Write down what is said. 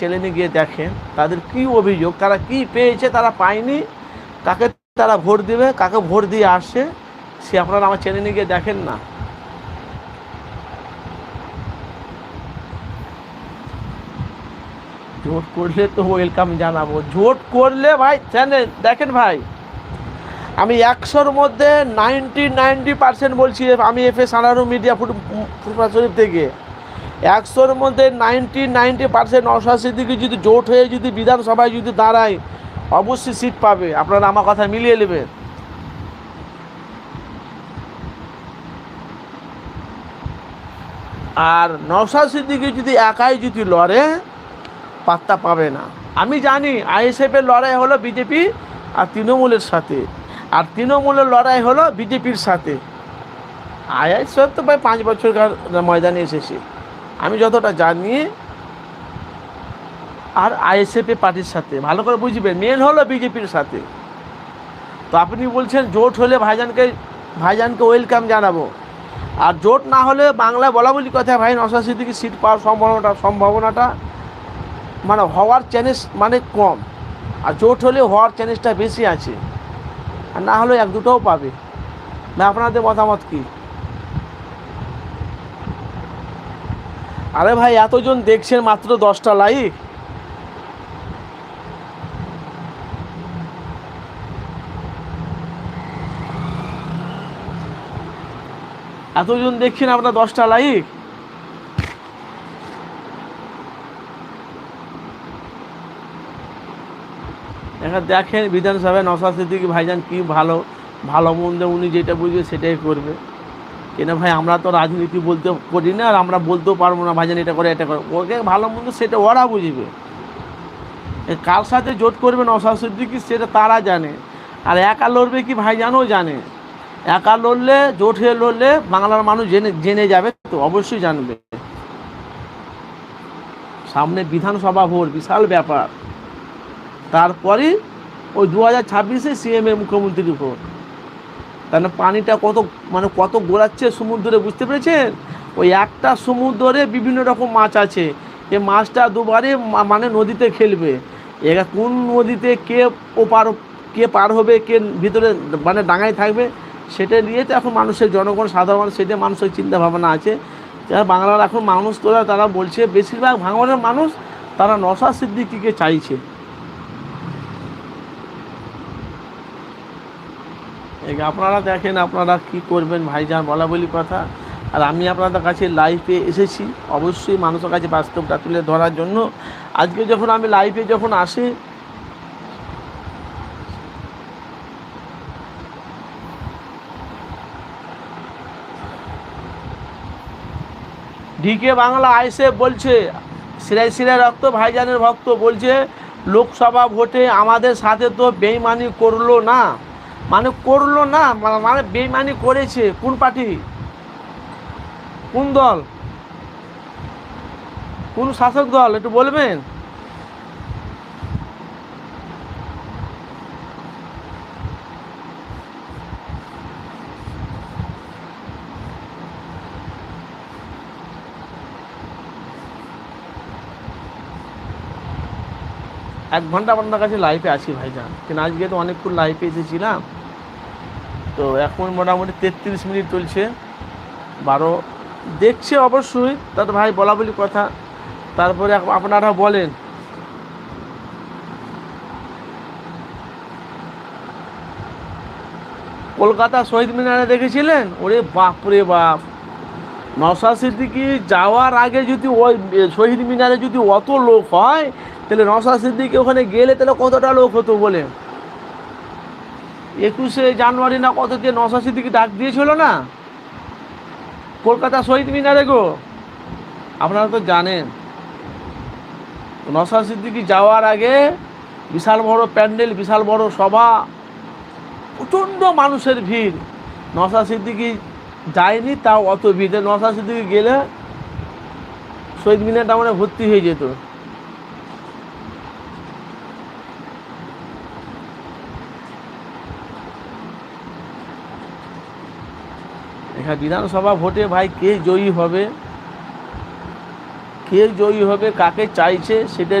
চ্যানেলে গিয়ে দেখেন তাদের কি অভিযোগ, তারা কি পেয়েছে তারা পায়নি, কাকে তারা ভোট দেবে, কাকে ভোট দিয়ে আসছে সে আপনারা আমার চ্যানেলে গিয়ে দেখেন না। জোট করলে তো ওয়েলকাম জানাব। জোট করলে ভাই, চ্যানেল, দেখেন ভাই, আমি একশোর মধ্যে নাইনটি নাইনটি পার্সেন্ট বলছি, আমি এফ এস আনারু মিডিয়া ফুটবল শরীফ থেকে। একশোর মধ্যে নাইনটি নাইনটি পার্সেন্ট অশাসী দিকে যদি জোট হয়ে যদি বিধানসভায় যদি দাঁড়ায়, অবশ্যই সিট পাবে। আপনারা আমার কথা মিলিয়ে নেবেন। আর নওশাদ সিদ্দিকি যদি একাই যদি লড়ে, পাত্তা পাবে না। আমি জানি আইএসএফের লড়াই হলো বিজেপি আর তৃণমূলের সাথে। আর তৃণমূলের লড়াই হলো বিজেপির সাথে। আইএসএফ তো প্রায় পাঁচ বছরকার ময়দানে এসেছে। আমি যতটা জানি, আর আইএসএফ পার্টির সাথে। ভালো করে বুঝবে মেন হলো বিজেপির সাথে। তো আপনি বলছেন জোট হলে ভাইজানকে ভাইজানকে ওয়েলকাম জানাব। আর জোট না হলে বাংলায় বলা বলি কথা, ভাই নশা সিদ্দিকি সিট পাওয়ার সম্ভাবনাটা সম্ভাবনাটা মানে হওয়ার চ্যান্স মানে কম। আর জোট হলে হওয়ার চ্যান্সটা বেশি আছে। আর না হলে এক দুটোও পাবে। না আপনাদের মতামত কি? আরে ভাই, এতজন দেখছেন মাত্র দশটা লাইক? এতজন দেখছেন আপনার দশটা লাইক? এখানে দেখেন বিধানসভায় নশা সিদ্দিকি ভাইজান কি ভালো ভালো মন্দ উনি যেটা বুঝবে সেটাই করবে। কেন ভাই, আমরা তো রাজনীতি বলতে করি না, আর আমরা বলতেও পারব না, ভাইজান এটা করে এটা করে। ওকে ভালো মন্দ সেটা ওরা বুঝবে। কার সাথে জোট করবে নশা সিদ্দিকি সেটা তারা জানে। আর একা লড়বে কি ভাইজানও জানে। একা লড়লে, জোট হয়ে লড়লে বাংলার মানুষ জেনে জেনে যাবে তো, অবশ্যই জানবে। সামনে বিধানসভা ভোট, বিশাল ব্যাপার। তারপরে ওই দু হাজার ছাব্বিশে সিএমএ মুখ্যমন্ত্রীর ভোট। তাহলে পানিটা কত মানে কত গোড়াচ্ছে সমুদ্রে, বুঝতে পেরেছেন? ওই একটা সমুদ্রে বিভিন্ন রকম মাছ আছে। এ মাছটা দুবারে মানে নদীতে খেলবে। এরা কোন নদীতে কে ওপার কে পার হবে, কে ভিতরে মানে ডাঙায় থাকবে, সেটা নিয়ে তো এখন মানুষের, জনগণ, সাধারণ সেটা মানুষের চিন্তা ভাবনা আছে। যারা বাংলার এখন মানুষ তোরা, তারা বলছে, বেশিরভাগ ভাঙনের মানুষ তারা নশা সিদ্দিকিকে চাইছে। আপনারা দেখেন আপনারা কি করবেন ভাইজান, বলা বলি কথা। আর আমি আপনাদের কাছে লাইভে এসেছি, অবশ্যই মানুষের কাছে বাস্তবটা তুলে ধরার জন্য। আজকে যখন আমি লাইভে যখন আসি ডিকে বাংলা আইসে বলছে, সিরাই সিরাই রক্ত, ভাইজানের ভক্ত বলছে, লোকসভা ভোটে আমাদের সাথে তো বেইমানি করল না। মানে করল না মা- মানে বেইমানি করেছে। কোন পার্টি? কোন দল? কোন শাসক দল? একটু বলবেন? এক ঘণ্টা আপনার কাছে লাইফে আছি ভাইজান। কিন্তু আজকে তো অনেকক্ষণ লাইফে এসেছিলাম। তো এখন মোটামুটি তেত্রিশ মিনিট চলছে, বারো। দেখছে অবশ্যই, তার ভাই বলা বলি কথা। তারপরে আপনারা বলেন। কলকাতা শহীদ মিনারে দেখেছিলেন? ওরে বাপ রে বাপ। নশা সিদ্দিকি যাওয়ার আগে যদি ওই শহীদ মিনারে যদি অত লোক হয়, তাহলে নশা সিদ্দিকি ওখানে গেলে তাহলে কতটা লোক হতো বলে একুশে জানুয়ারি না কত দিয়ে নশা সিদ্দিকি ডাক দিয়েছিল না? কলকাতা শহীদ মিনারে গো। আপনারা তো জানেন নশা সিদ্দিকি যাওয়ার আগে বিশাল বড় প্যান্ডেল, বিশাল বড় সভা, প্রচণ্ড মানুষের ভিড়। নশা সিদ্দিকি যায়নি, তাও অত ভিড়। নশা সিদ্দিকি গেলে শহীদ মিনারটা মানে ভর্তি হয়ে যেত। এখানে বিধানসভা ভোটে ভাই কে জয়ী হবে? কে জয়ী হবে? কাকে চাইছে? সেটা